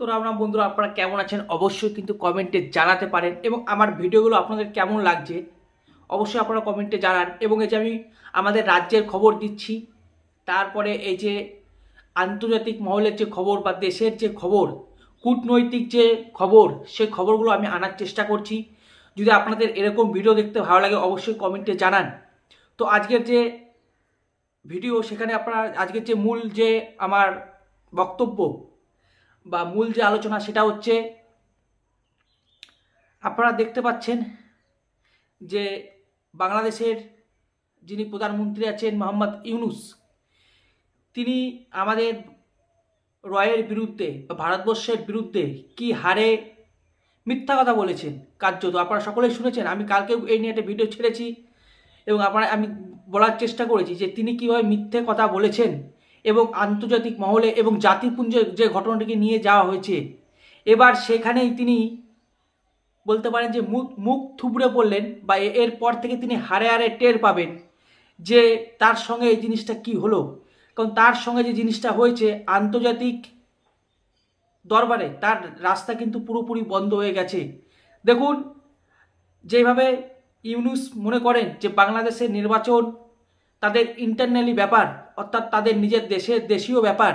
তো রাম রাম বন্ধুরা, আপনারা কেমন আছেন? অবশ্যই কিন্তু কমেন্টে জানাতে পারেন এবং আমার ভিডিওগুলো আপনাদের কেমন লাগছে অবশ্যই আপনারা কমেন্টে জানান। এবং এই যে আমি আমাদের রাজ্যের খবর দিচ্ছি, তারপরে এই যে আন্তর্জাতিক মহলের যে খবর বা দেশের যে খবর, কূটনৈতিক যে খবর, সেই খবরগুলো আমি আনার চেষ্টা করছি। যদি আপনাদের এরকম ভিডিও দেখতে ভালো লাগে, অবশ্যই কমেন্টে জানান। তো আজকের যে ভিডিও, সেখানে আপনারা আজকের যে মূল যে আমার বক্তব্য বা মূল যে আলোচনা সেটা হচ্ছে আপনারা দেখতে পাচ্ছেন যে বাংলাদেশের যিনি প্রধানমন্ত্রী আছেন মোহাম্মদ ইউনুস, তিনি আমাদের রয়ের বিরুদ্ধে বা ভারতবর্ষের বিরুদ্ধে কি হারে মিথ্যা কথা বলেছেন কার্যত। আপনারা সকলেই শুনেছেন, আমি কালকেও এই নিয়ে একটা ভিডিও ছেড়েছি এবং আপনারা, আমি বলার চেষ্টা করেছি যে তিনি কীভাবে মিথ্যে কথা বলেছেন। এবং আন্তর্জাতিক মহলে এবং জাতিপুঞ্জে যে ঘটনাটিকে নিয়ে যাওয়া হয়েছে, এবার সেখানেই তিনি বলতে পারেন যে মুখ মুখ থুবড়ে পড়লেন বা এরপর থেকে তিনি হারে হারে টের পাবেন যে তার সঙ্গে এই জিনিসটা কি হলো। কারণ তার সঙ্গে যে জিনিসটা হয়েছে, আন্তর্জাতিক দরবারে তার রাস্তা কিন্তু পুরোপুরি বন্ধ হয়ে গেছে। দেখুন, যেভাবে ইউনুস মনে করেন যে বাংলাদেশের নির্বাচন তাদের ইন্টারনালি ব্যাপার, অর্থাৎ তাদের নিজের দেশের দেশীয় ব্যাপার,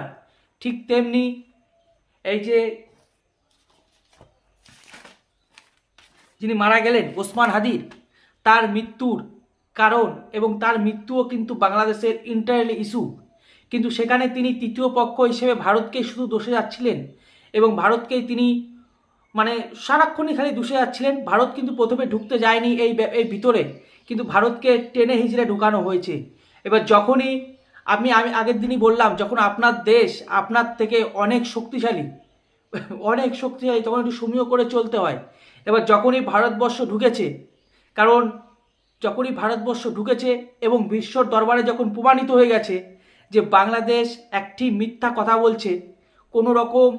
ঠিক তেমনি এই যে যিনি মারা গেলেন, ওসমান হাদির, তার মৃত্যুর কারণ এবং তার মৃত্যুও কিন্তু বাংলাদেশের ইন্টারনালি ইস্যু কিন্তু সেখানে তিনি তৃতীয় পক্ষ হিসেবে ভারতকে শুধু দোষে যাচ্ছিলেন এবং ভারতকেই তিনি মানে সারাক্ষণই খালি দোষে যাচ্ছিলেন। ভারত কিন্তু প্রথমে ঢুকতে যায়নি এই এই ভিতরে। কিন্তু ভারতকে টেনে হিজড়ে ঢুকানো হয়েছে। এবার যখনই আমি আমি আগের দিনই বললাম, যখন আপনার দেশ আপনার থেকে অনেক শক্তিশালী অনেক শক্তিশালী, তখন একটু সমীহ করে চলতে হয়। এবার যখনই ভারতবর্ষ ঢুকেছে, কারণ যখনই ভারতবর্ষ ঢুকেছে এবং বিশ্বর দরবারে যখন প্রমাণিত হয়ে গেছে যে বাংলাদেশ একটি মিথ্যা কথা বলছে, কোনো রকম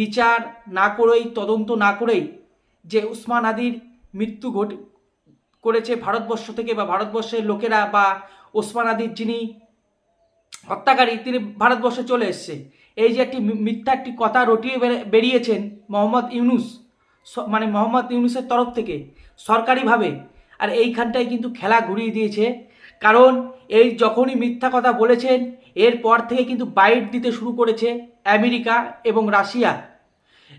বিচার না করেই, তদন্ত না করেই যে উসমান আদির মৃত্যু ঘটে, করেছে ভারতবর্ষ থেকে বা ভারতবর্ষের লোকেরা বা ওসমান আদির যিনি হত্যাকারী, তিনি ভারতবর্ষে চলে এসছে। এই যে একটি মিথ্যা একটি কথা রটিয়ে বেরিয়েছেন মোহাম্মদ ইউনুস মানে মোহাম্মদ ইউনুসের তরফ থেকে সরকারিভাবে। আর এইখানটায় কিন্তু খেলা ঘুরিয়ে দিয়েছে। কারণ এই যখনই মিথ্যা কথা বলেছেন, এরপর থেকে কিন্তু বাইট দিতে শুরু করেছে আমেরিকা এবং রাশিয়া।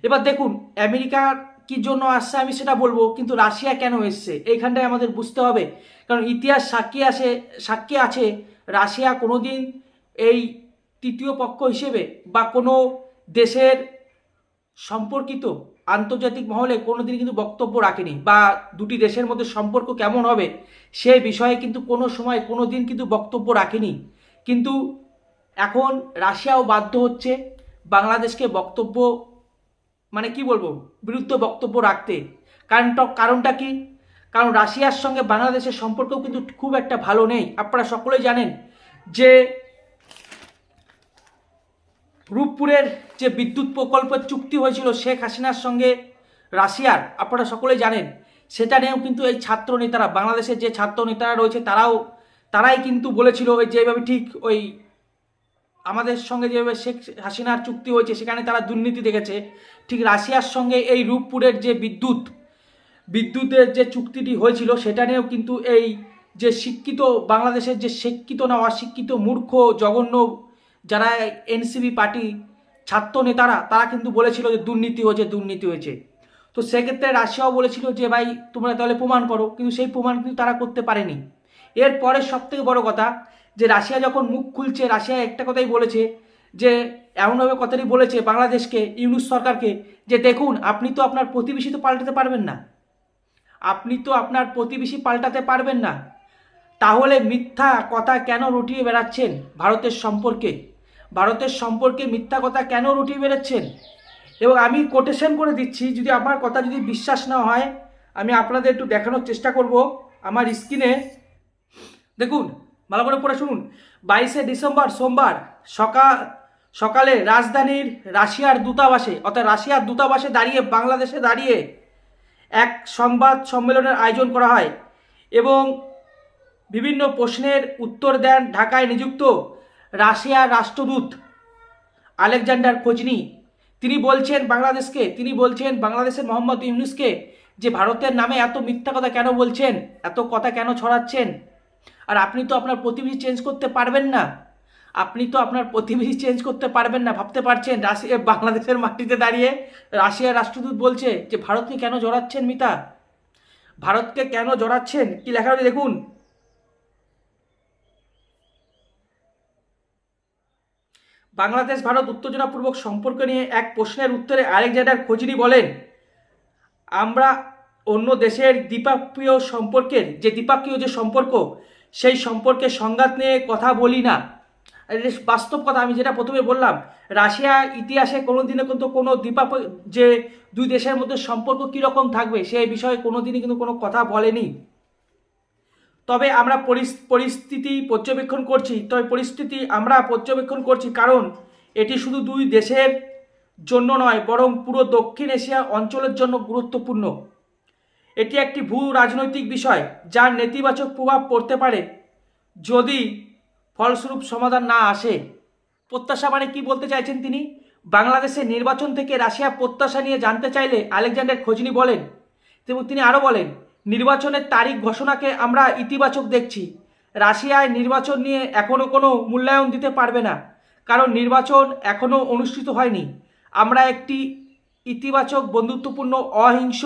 এবার দেখুন আমেরিকা কি জন্য আসছে আমি সেটা বলব, কিন্তু রাশিয়া কেন এসছে? এইখানটায় আমাদের বুঝতে হবে। কারণ ইতিহাস সাক্ষী আসে, সাক্ষী আছে, রাশিয়া কোনোদিন এই তৃতীয় পক্ষ হিসেবে বা কোনো দেশের সম্পর্কিত আন্তর্জাতিক মহলে কোনোদিন কিন্তু বক্তব্য রাখেনি বা দুটি দেশের মধ্যে সম্পর্ক কেমন হবে সে বিষয়ে কিন্তু কোনো সময় কোনো দিন কিন্তু বক্তব্য রাখেনি। কিন্তু এখন রাশিয়াও বাধ্য হচ্ছে বাংলাদেশকে বক্তব্য মানে কি বলব? বিরুদ্ধ বক্তব্য রাখতে। কারণটা কারণটা কি? কারণ রাশিয়ার সঙ্গে বাংলাদেশের সম্পর্কও কিন্তু খুব একটা ভালো নেই। আপনারা সকলেই জানেন যে রূপপুরের যে বিদ্যুৎ প্রকল্পের চুক্তি হয়েছিল শেখ হাসিনার সঙ্গে রাশিয়ার, আপনারা সকলেই জানেন, সেটা নিয়েও কিন্তু এই ছাত্র নেতারা, বাংলাদেশের যে ছাত্র নেতারা রয়েছে, তারাও, তারাই কিন্তু বলেছিল ওই যেভাবে ঠিক ওই আমাদের সঙ্গে যেভাবে শেখ হাসিনার চুক্তি হয়েছে, সেখানে তারা দুর্নীতি দেখেছে। ঠিক রাশিয়ার সঙ্গে এই রূপপুরের যে বিদ্যুৎ, বিদ্যুতের যে চুক্তিটি হয়েছিল, সেটা নিয়েও কিন্তু এই যে শিক্ষিত বাংলাদেশের যে শিক্ষিত না অশিক্ষিত মূর্খ, জঘন্য যারা এনসিবি পার্টি ছাত্র নেতারা, তারা কিন্তু বলেছিল যে দুর্নীতি হয়েছে দুর্নীতি হয়েছে। তো সেক্ষেত্রে রাশিয়াও বলেছিল যে, ভাই, তোমরা তাহলে প্রমাণ করো। কিন্তু সেই প্রমাণ কিন্তু তারা করতে পারেনি। এরপরে সব থেকে বড় কথা যে রাশিয়া যখন মুখ খুলছে, রাশিয়া একটা কথাই বলেছে যে, এমনভাবে কথাটি বলেছে বাংলাদেশকে, ইউনুস সরকারকে যে দেখুন, আপনি তো আপনার প্রতিবেশী তো পাল্টাতে পারবেন না। আপনি তো আপনার প্রতিবেশী পাল্টাতে পারবেন না। তাহলে মিথ্যা কথা কেন রটিয়ে বেড়াচ্ছেন ভারতের সম্পর্কে? ভারতের সম্পর্কে মিথ্যা কথা কেন রটিয়ে বেড়াচ্ছেন? এবং আমি কোটেশন করে দিচ্ছি, যদি আমার কথা যদি বিশ্বাস না হয়, আমি আপনাদের একটু দেখানোর চেষ্টা করব। আমার স্ক্রিনে দেখুন, ভালো করে পড়ে শুনুন। বাইশে ডিসেম্বর, সোমবার সকাল সকালে রাজধানীর রাশিয়ার দূতাবাসে, অর্থাৎ রাশিয়ার দূতাবাসে দাঁড়িয়ে, বাংলাদেশে দাঁড়িয়ে এক সংবাদ সম্মেলনের আয়োজন করা হয় এবং বিভিন্ন প্রশ্নের উত্তর দেন ঢাকায় নিযুক্ত রাশিয়ার রাষ্ট্রদূত আলেকজান্ডার খোঁজনি। তিনি বলছেন বাংলাদেশকে, তিনি বলছেন বাংলাদেশের মোহাম্মদ ইউনুসকে যে ভারতের নামে এত মিথ্যা কথা কেন বলছেন, এত কথা কেন ছড়াচ্ছেন? আর আপনি তো আপনার প্রতিবেশী চেঞ্জ করতে পারবেন না। আপনি তো আপনার প্রতিবেশী চেঞ্জ করতে পারবেন না, ভাবতে পারছেন, রাশিয়া, বাংলাদেশের মাটিতে দাঁড়িয়ে রাশিয়ার রাষ্ট্রদূত বলছে যে, ভারতকে কেন জড়াচ্ছেন মিতা? ভারতকে কেন জড়াচ্ছেন? কি লেখা রয়েছে দেখুন। বাংলাদেশ, ভারত উত্তেজনাপূর্বক সম্পর্ক নিয়ে এক প্রশ্নের উত্তরে আলেকজান্ডার খোঁজনি বলেন, আমরা অন্য দেশের দ্বিপাক্ষীয় সম্পর্কের, যে দ্বিপাক্ষীয় যে সম্পর্ক সেই সম্পর্কে সংঘাত নিয়ে কথা বলি না। বাস্তব কথা আমি যেটা প্রথমে বললাম, রাশিয়া ইতিহাসে কোনো দিনে কিন্তু কোনো দ্বিপাপ, যে দুই দেশের মধ্যে সম্পর্ক কীরকম থাকবে সেই বিষয়ে কোনো দিনই কিন্তু কোনো কথা বলেনি। তবে আমরা পরিস্থিতি পর্যবেক্ষণ করছি, তবে পরিস্থিতি আমরা পর্যবেক্ষণ করছি কারণ এটি শুধু দুই দেশের জন্য নয়, বরং পুরো দক্ষিণ এশিয়া অঞ্চলের জন্য গুরুত্বপূর্ণ। এটি একটি ভূ রাজনৈতিক বিষয় যার নেতিবাচক প্রভাব পড়তে পারে। যদি ফলস্বরূপ সমাধান না আসে, প্রত্যাশা মানে কি বলতে চাইছেন তিনি? বাংলাদেশের নির্বাচন থেকে রাশিয়া প্রত্যাশা নিয়ে জানতে চাইলে আলেকজান্ডার খোঁজনি বলেন। এবং তিনি আরও বলেন, নির্বাচনের তারিখ ঘোষণাকে আমরা ইতিবাচক দেখছি। রাশিয়ায় নির্বাচন নিয়ে এখনও কোনো মূল্যায়ন দিতে পারবে না, কারণ নির্বাচন এখনও অনুষ্ঠিত হয়নি। আমরা একটি ইতিবাচক, বন্ধুত্বপূর্ণ, অহিংস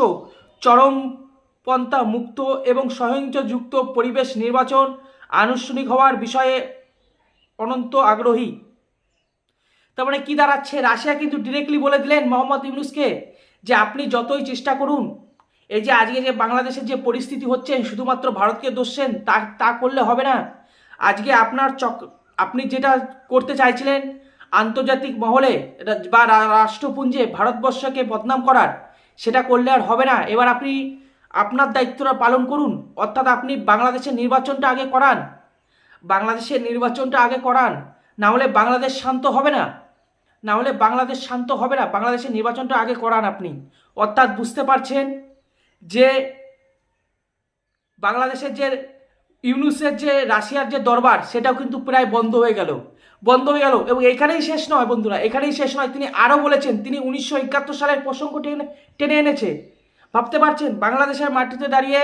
চরমপন্থা মুক্ত এবং সহিংসযুক্ত পরিবেশ নির্বাচন আনুষ্ঠানিক হওয়ার বিষয়ে অনন্ত আগ্রহী। তার মানে কী দাঁড়াচ্ছে? রাশিয়া কিন্তু ডিরেক্টলি বলে দিলেন মোহাম্মদ ইউনুসকে যে আপনি যতই চেষ্টা করুন, এই যে আজকে যে বাংলাদেশের যে পরিস্থিতি হচ্ছে, শুধুমাত্র ভারতকে দোষছেন তা তা করলে হবে না। আজকে আপনার চক, আপনি যেটা করতে চাইছিলেন আন্তর্জাতিক মহলে বা রাষ্ট্রপুঞ্জে ভারতবর্ষকে বদনাম করার, সেটা করলে আর হবে না। এবার আপনি আপনার দায়িত্বটা পালন করুন। অর্থাৎ আপনি বাংলাদেশের নির্বাচনটা আগে করান। বাংলাদেশের নির্বাচনটা আগে করান। না হলে বাংলাদেশ শান্ত হবে না। না হলে বাংলাদেশ শান্ত হবে না। বাংলাদেশের নির্বাচনটা আগে করান আপনি। অর্থাৎ বুঝতে পারছেন যে বাংলাদেশের যে ইউনুসের যে রাশিয়ার যে দরবার, সেটাও কিন্তু প্রায় বন্ধ হয়ে গেল। বন্ধ হয়ে গেল এবং এখানেই শেষ নয় বন্ধুরা, এখানেই শেষ নয়। তিনি আরও বলেছেন, তিনি উনিশশো একাত্তর সালের প্রসঙ্গ টেনে টেনে এনেছে। ভাবতে পারছেন? বাংলাদেশের মাটিতে দাঁড়িয়ে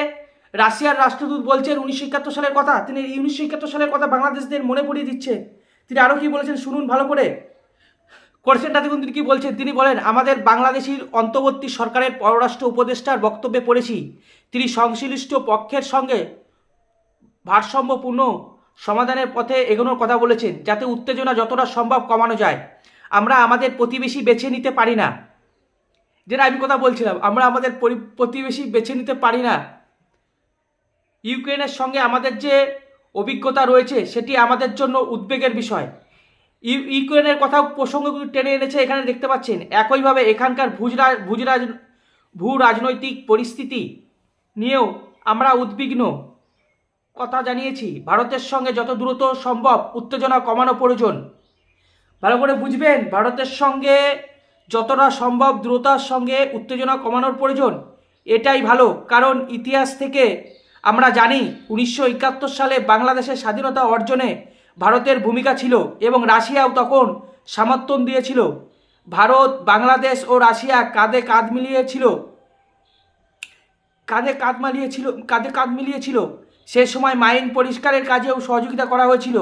রাশিয়ার রাষ্ট্রদূত বলছেন উনিশশো একাত্তর সালের কথা। তিনি উনিশশো একাত্তর সালের কথা বাংলাদেশদের মনে পড়িয়ে দিচ্ছে তিনি আরও কি বলেছেন শুনুন ভালো করে। কোয়েশ্চেনটা দেখুন তিনি কি বলছেন? তিনি বলেন, আমাদের বাংলাদেশের অন্তর্বর্তী সরকারের পররাষ্ট্র উপদেষ্টার বক্তব্যে পড়েছি। তিনি সংশ্লিষ্ট পক্ষের সঙ্গে ভারসাম্যপূর্ণ সমাধানের পথে এগোনোর কথা বলেছেন, যাতে উত্তেজনা যতটা সম্ভব কমানো যায়। আমরা আমাদের প্রতিবেশী বেছে নিতে পারি না। যেটা আমি কথা বলছিলাম, আমরা আমাদের পরি- প্রতিবেশী বেছে নিতে পারি না। ইউক্রেনের সঙ্গে আমাদের যে অভিজ্ঞতা রয়েছে, সেটি আমাদের জন্য উদ্বেগের বিষয়। ইউ- ইউক্রেনের কথা প্রসঙ্গ টেনে এনেছে, এখানে দেখতে পাচ্ছেন। একইভাবে এখানকার ভুজরা ভুজরাজ ভূ, রাজনৈতিক পরিস্থিতি নিয়েও আমরা উদ্বিগ্ন। কথা জানিয়েছি, ভারতের সঙ্গে যত দ্রুত সম্ভব উত্তেজনা কমানো প্রয়োজন। ভালো করে বুঝবেন, ভারতের সঙ্গে যতটা সম্ভব দ্রুতার সঙ্গে উত্তেজনা কমানোর প্রয়োজন, এটাই ভালো। কারণ ইতিহাস থেকে আমরা জানি, উনিশশো একাত্তর সালে বাংলাদেশের স্বাধীনতা অর্জনে ভারতের ভূমিকা ছিল এবং রাশিয়াও তখন সমর্থন দিয়েছিল। ভারত, বাংলাদেশ ও রাশিয়া কাঁধে কাঁধ মিলিয়েছিল, কাঁধে কাঁধ মিলিয়েছিল, কাঁধে কাঁধ মিলিয়েছিল। সে সময় মাইন পরিষ্কারের কাজেও সহযোগিতা করা হয়েছিল।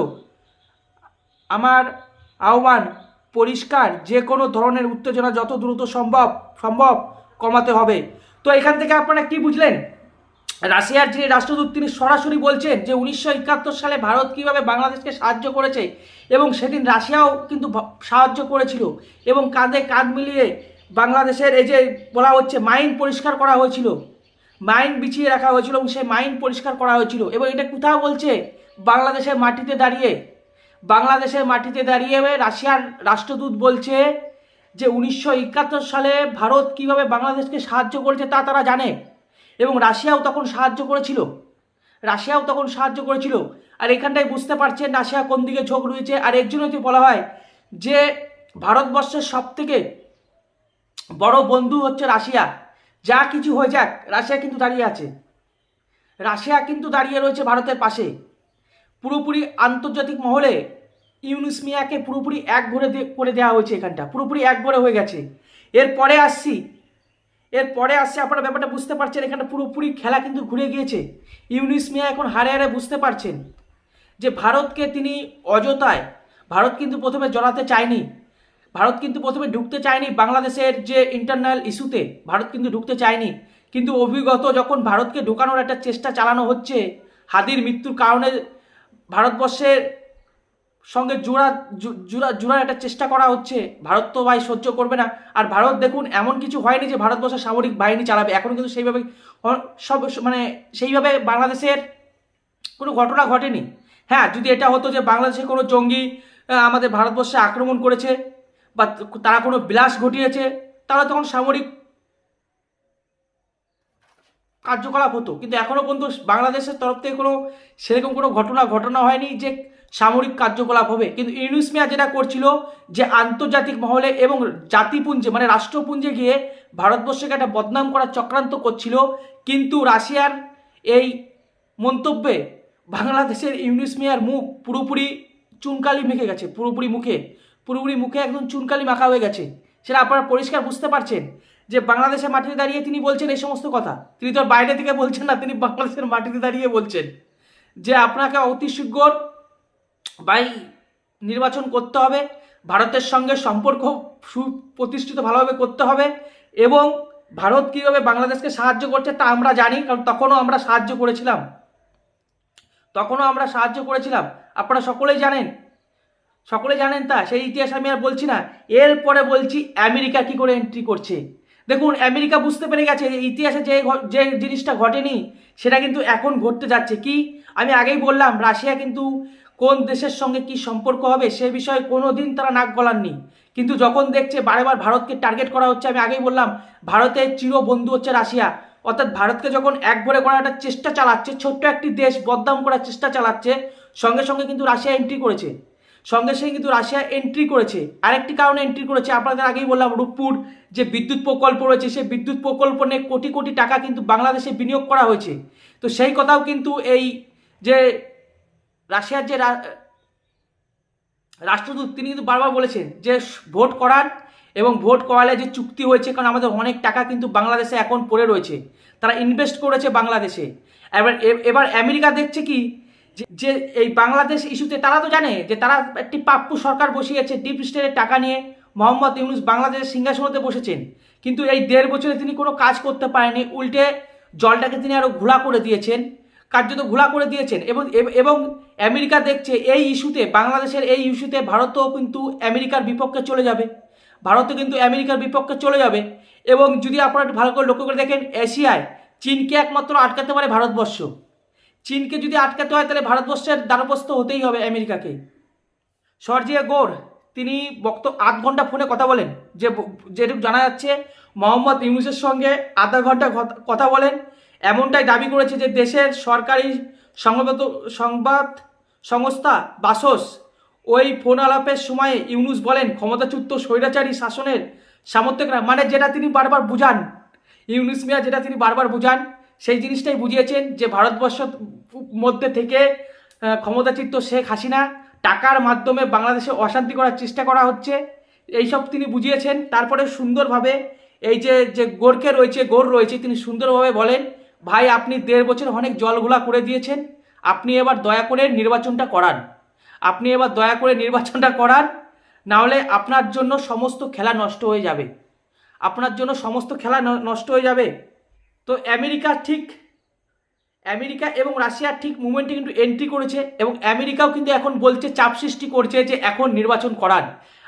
আমার আহ্বান পরিষ্কার, যে কোনো ধরনের উত্তেজনা যত দ্রুত সম্ভব সম্ভব কমাতে হবে। তো এখান থেকে আপনারা কি বুঝলেন? রাশিয়ার যিনি রাষ্ট্রদূত, তিনি সরাসরি বলছেন যে উনিশশো একাত্তর সালে ভারত কীভাবে বাংলাদেশকে সাহায্য করেছে এবং সেদিন রাশিয়াও কিন্তু সাহায্য করেছিল এবং কাঁধে কাঁধ মিলিয়ে বাংলাদেশের এই যে বলা হচ্ছে মাইন পরিষ্কার করা হয়েছিল, মাইন বিছিয়ে রাখা হয়েছিল এবং সেই মাইন পরিষ্কার করা হয়েছিল। এবং এটা কোথাও বলছে? বাংলাদেশের মাটিতে দাঁড়িয়ে বাংলাদেশের মাটিতে দাঁড়িয়ে রাশিয়ার রাষ্ট্রদূত বলছে যে উনিশশো একাত্তর সালে ভারত কীভাবে বাংলাদেশকে সাহায্য করেছে তা তারা জানে এবং রাশিয়াও তখন সাহায্য করেছিল। রাশিয়াও তখন সাহায্য করেছিল। আর এখানটায় বুঝতে পারছেন রাশিয়া কোন দিকে ঝোঁক রয়েছে। আর এর জন্যই তো বলা হয় যে ভারতবর্ষের সব থেকে বড় বন্ধু হচ্ছে রাশিয়া। যা কিছু হয়ে যাক, রাশিয়া কিন্তু দাঁড়িয়ে আছে। রাশিয়া কিন্তু দাঁড়িয়ে রয়েছে ভারতের পাশে। পুরোপুরি আন্তর্জাতিক মহলে ইউনুস মিয়াকে পুরোপুরি এক ঘরে করে দেওয়া হয়েছে এখানটা। পুরোপুরি এক ঘরে হয়ে গেছে। এরপরে আসছি। এরপরে আসছে আপনারা ব্যাপারটা বুঝতে পারছেন, এখানটা পুরোপুরি খেলা কিন্তু ঘুরে গিয়েছে। ইউনিস মিয়া এখন হারে হারে বুঝতে পারছেন যে ভারতকে তিনি অযথায়, ভারত কিন্তু প্রথমে জড়াতে চায়নি, ভারত কিন্তু প্রথমে ঢুকতে চায়নি বাংলাদেশের যে ইন্টারনাল ইস্যুতে ভারত কিন্তু ঢুকতে চায়নি। কিন্তু অভিগত যখন ভারতকে ঢোকানোর একটা চেষ্টা চালানো হচ্ছে, হাদির মৃত্যুর কারণে ভারতবর্ষের সঙ্গে জোড়া জোড়া, জোড়ার একটা চেষ্টা করা হচ্ছে। ভারত তো ভাই সহ্য করবে না। আর ভারত দেখুন, এমন কিছু হয়নি যে ভারতবর্ষের সামরিক বাহিনী চালাবে। এখন কিন্তু সেইভাবে সব মানে সেইভাবে বাংলাদেশের কোনো ঘটনা ঘটেনি। হ্যাঁ যদি এটা হতো যে বাংলাদেশে কোনো জঙ্গি আমাদের ভারতবর্ষে আক্রমণ করেছে বা তারা কোনো বিলাস ঘটিয়েছে, তাহলে তখন সামরিক কার্যকলাপ হতো। কিন্তু এখনও পর্যন্ত বাংলাদেশের তরফ থেকে কোনো সেরকম কোনো ঘটনা ঘটনা হয়নি যে সামরিক কার্যকলাপ হবে। কিন্তু ইউনুস মিয়া যেটা করছিল যে আন্তর্জাতিক মহলে এবং জাতিপুঞ্জে মানে রাষ্ট্রপুঞ্জে গিয়ে ভারতবর্ষকে একটা বদনাম করার চক্রান্ত করছিল। কিন্তু রাশিয়ার এই মন্তব্যে বাংলাদেশের ইউনুস মিয়ার মুখ পুরোপুরি চুনকালি মেখে গেছে, পুরোপুরি মুখে। পুরোপুরি মুখে একদম চুনকালি মাখা হয়ে গেছে। সেটা আপনারা পরিষ্কার বুঝতে পারছেন। যে বাংলাদেশের মাটিতে দাঁড়িয়ে তিনি বলছেন এই সমস্ত কথা। তিনি তো বাইরে থেকে বলছেন না, তিনি বাংলাদেশের মাটিতে দাঁড়িয়ে বলছেন যে আপনাকে অতি শীঘ্র বাই নির্বাচন করতে হবে, ভারতের সঙ্গে সম্পর্ক সুপ্রতিষ্ঠিত ভালোভাবে করতে হবে এবং ভারত কীভাবে বাংলাদেশকে সাহায্য করছে তা আমরা জানি, কারণ তখনও আমরা সাহায্য করেছিলাম। তখনও আমরা সাহায্য করেছিলাম। আপনারা সকলেই জানেন সকলে জানেন তা, সেই ইতিহাস আমি আর বলছি না। এরপরে বলছি আমেরিকা কি করে এন্ট্রি করছে। দেখুন, আমেরিকা বুঝতে পেরে গেছে ইতিহাসে যে যে জিনিসটা ঘটেনি, সেটা কিন্তু এখন ঘটতে যাচ্ছে। কি? আমি আগেই বললাম, রাশিয়া কিন্তু কোন দেশের সঙ্গে কি সম্পর্ক হবে, সে বিষয়ে কোনো দিন তারা নাক গলাননি। কিন্তু যখন দেখছে বারেবার ভারতকে টার্গেট করা হচ্ছে, আমি আগেই বললাম ভারতের চির বন্ধু হচ্ছে রাশিয়া। অর্থাৎ ভারতকে যখন এক ভরে করার একটা চেষ্টা চালাচ্ছে, ছোট্ট একটি দেশ বদনাম করার চেষ্টা চালাচ্ছে, সঙ্গে সঙ্গে কিন্তু রাশিয়া এন্ট্রি করেছে। সঙ্গে সঙ্গে কিন্তু রাশিয়া এন্ট্রি করেছে। আরেকটি কারণে এন্ট্রি করেছে, আপনাদের আগেই বললাম, রূপপুর যে বিদ্যুৎ প্রকল্প রয়েছে, সেই বিদ্যুৎ প্রকল্প নিয়ে কোটি কোটি টাকা কিন্তু বাংলাদেশে বিনিয়োগ করা হয়েছে। তো সেই কথাও কিন্তু এই যে রাশিয়ার যে রাষ্ট্রদূত, তিনি কিন্তু বারবার বলেছেন যে ভোট করান এবং ভোট করালে যে চুক্তি হয়েছে, কারণ আমাদের অনেক টাকা কিন্তু বাংলাদেশে এখন পড়ে রয়েছে। তারা ইনভেস্ট করেছে বাংলাদেশে। এবার এবার আমেরিকা দেখছে কি যে- এই বাংলাদেশ ইস্যুতে তারা তো জানে যে তারা একটি পাপ্পু সরকার বসিয়েছে ডিপ স্টেটের টাকা নিয়ে মোহাম্মদ ইউনুস বাংলাদেশের সিংহাসনতে বসেছেন। কিন্তু এই দেড় বছরে তিনি কোনো কাজ করতে পারেনি উল্টে জলটাকে তিনি আরও ঘোলা করে দিয়েছেন, কার্যত ঘোলা করে দিয়েছেন এবং এবং আমেরিকা দেখছে এই ইস্যুতে, বাংলাদেশের এই ইস্যুতে ভারতও কিন্তু আমেরিকার বিপক্ষে চলে যাবে। ভারতও কিন্তু আমেরিকার বিপক্ষে চলে যাবে এবং যদি আপনারা ভালো করে লক্ষ্য করে দেখেন, এশিয়ায় চীনকে একমাত্র আটকাতে পারে ভারতবর্ষ। চীনকে যদি আটকাতে হয়, তাহলে ভারতবর্ষের দ্বারপ্রস্থ হতেই হবে আমেরিকাকে। সর্জিয়া গোর তিনি বক্ত, আধ ঘণ্টা ফোনে কথা বলেন। যে যেটুকু জানা যাচ্ছে, মোহাম্মদ ইউনুসের সঙ্গে আধা ঘণ্টা কথা বলেন। এমনটাই দাবি করেছে যে, দেশের সরকারি সংবাদ সংবাদ সংস্থা বাসস ওই ফোন আলাপের সময়ে ইউনুস বলেন, ক্ষমতাচ্যুত স্বৈরাচারী শাসনের সামর্থ্যকরা মানে যেটা তিনি বারবার বুঝান। ইউনুস মিয়া, যেটা তিনি বারবার বুঝান সেই জিনিসটাই বুঝিয়েছেন যে ভারতবর্ষ মধ্যে থেকে আহ, ক্ষমতাচ্যুত শেখ হাসিনা টাকার মাধ্যমে বাংলাদেশে অশান্তি করার চেষ্টা করা হচ্ছে। এইসব তিনি বুঝিয়েছেন। তারপরে সুন্দরভাবে এই যে যে গোরকে রয়েছে গোর রয়েছে তিনি সুন্দরভাবে বলেন ভাই আপনি দেড় বছর অনেক জলঘোলা করে দিয়েছেন। আপনি এবার দয়া করে নির্বাচনটা করান। আপনি এবার দয়া করে নির্বাচনটা করান। নাহলে আপনার জন্য সমস্ত খেলা নষ্ট হয়ে যাবে। আপনার জন্য সমস্ত খেলা নষ্ট হয়ে যাবে। তো আমেরিকা ঠিক, আমেরিকা এবং রাশিয়ার ঠিক মুভমেন্টে কিন্তু এন্ট্রি করেছে এবং আমেরিকাও কিন্তু এখন বলছে, চাপ সৃষ্টি করছে যে এখন নির্বাচন করান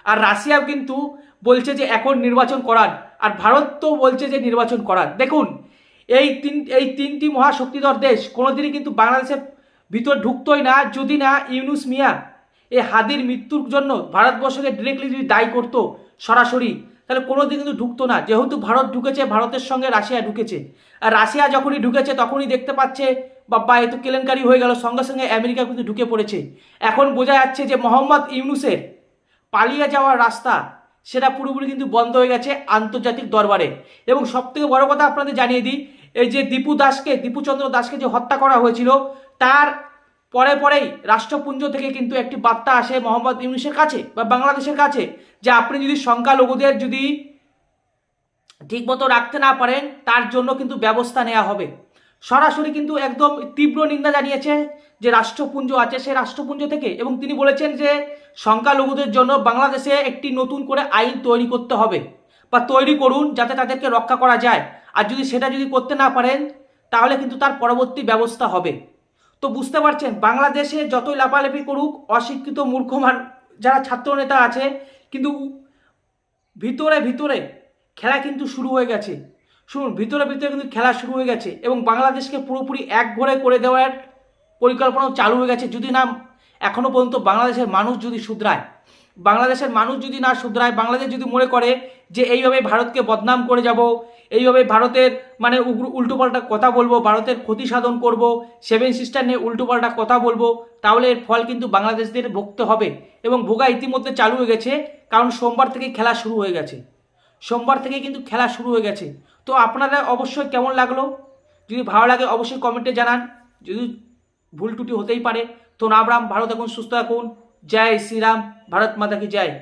আর রাশিয়াও কিন্তু বলছে যে এখন নির্বাচন করান আর ভারত তো বলছে যে নির্বাচন করান দেখুন, এই তিন, এই তিনটি মহাশক্তিধর দেশ কোনোদিনই কিন্তু বাংলাদেশের ভিতর ঢুকতোই না, যদি না ইউনুস মিয়া এই হাদির মৃত্যুর জন্য ভারতবর্ষকে ডিরেক্টলি যদি দায়ী করতো সরাসরি তাহলে কোনোদিন কিন্তু ঢুকতো না। যেহেতু ভারত ঢুকেছে, ভারতের সঙ্গে রাশিয়া ঢুকেছে। আর রাশিয়া যখনই ঢুকেছে, তখনই দেখতে পাচ্ছে বাবা এ তো কেলেঙ্কারি হয়ে গেল, সঙ্গে সঙ্গে আমেরিকা কিন্তু ঢুকে পড়েছে। এখন বোঝা যাচ্ছে যে মোহাম্মদ ইউনুসের পালিয়ে যাওয়ার রাস্তা, সেটা পুরোপুরি কিন্তু বন্ধ হয়ে গেছে আন্তর্জাতিক দরবারে। এবং সবথেকে বড় কথা আপনাদের জানিয়ে দিই, এই যে দীপু দাসকে, দীপুচন্দ্র দাসকে যে হত্যা করা হয়েছিল, তার পরে পরেই রাষ্ট্রপুঞ্জ থেকে কিন্তু একটি বার্তা আসে মোহাম্মদ ইউনুসের কাছে বা বাংলাদেশের কাছে যে আপনি যদি সংখ্যালঘুদের যদি ঠিকমতো রাখতে না পারেন, তার জন্য কিন্তু ব্যবস্থা নেওয়া হবে। সরাসরি কিন্তু একদম তীব্র নিন্দা জানিয়েছে যে রাষ্ট্রপুঞ্জ আছে সেই রাষ্ট্রপুঞ্জ থেকে। এবং তিনি বলেছেন যে সংখ্যালঘুদের জন্য বাংলাদেশে একটি নতুন করে আইন তৈরি করতে হবে বা তৈরি করুন যাতে তাদেরকে রক্ষা করা যায়। আর যদি সেটা যদি করতে না পারেন, তাহলে কিন্তু তার পরবর্তী ব্যবস্থা হবে। তো বুঝতে পারছেন, বাংলাদেশে যতই লাফালাফি করুক, অশিক্ষিত মূর্খ মান- যারা ছাত্রনেতা আছে কিন্তু ভিতরে ভিতরে খেলা কিন্তু শুরু হয়ে গেছে। শুনুন, ভিতরে ভিতরে কিন্তু খেলা শুরু হয়ে গেছে এবং বাংলাদেশকে পুরোপুরি এক ঘরে করে দেওয়ার পরিকল্পনাও চালু হয়ে গেছে। যদি না এখনও পর্যন্ত বাংলাদেশের মানুষ যদি শুধরায় বাংলাদেশের মানুষ যদি না শুধরায়, বাংলাদেশ যদি মনে করে যে এইভাবে ভারতকে বদনাম করে যাব, এইভাবে ভারতের মানে উল্টোপাল্টা কথা বলব, ভারতের ক্ষতি সাধন করব, সেভেন সিস্টার নিয়ে উল্টোপাল্টা কথা বলব, তাহলে এর ফল কিন্তু বাংলাদেশদের ভুগতে হবে। এবং ভোগা ইতিমধ্যে চালু হয়ে গেছে, কারণ সোমবার থেকে খেলা শুরু হয়ে গেছে। সোমবার থেকে কিন্তু খেলা শুরু হয়ে গেছে। তো আপনারা অবশ্যই কেমন লাগল? যদি ভালো লাগে অবশ্যই কমেন্টে জানান। যদি ভুল ত্রুটি হতেই পারে, তো রাম ভালো থাকুন, সুস্থ থাকুন। জয় শ্রীরাম ভারত মাতা কি জয়?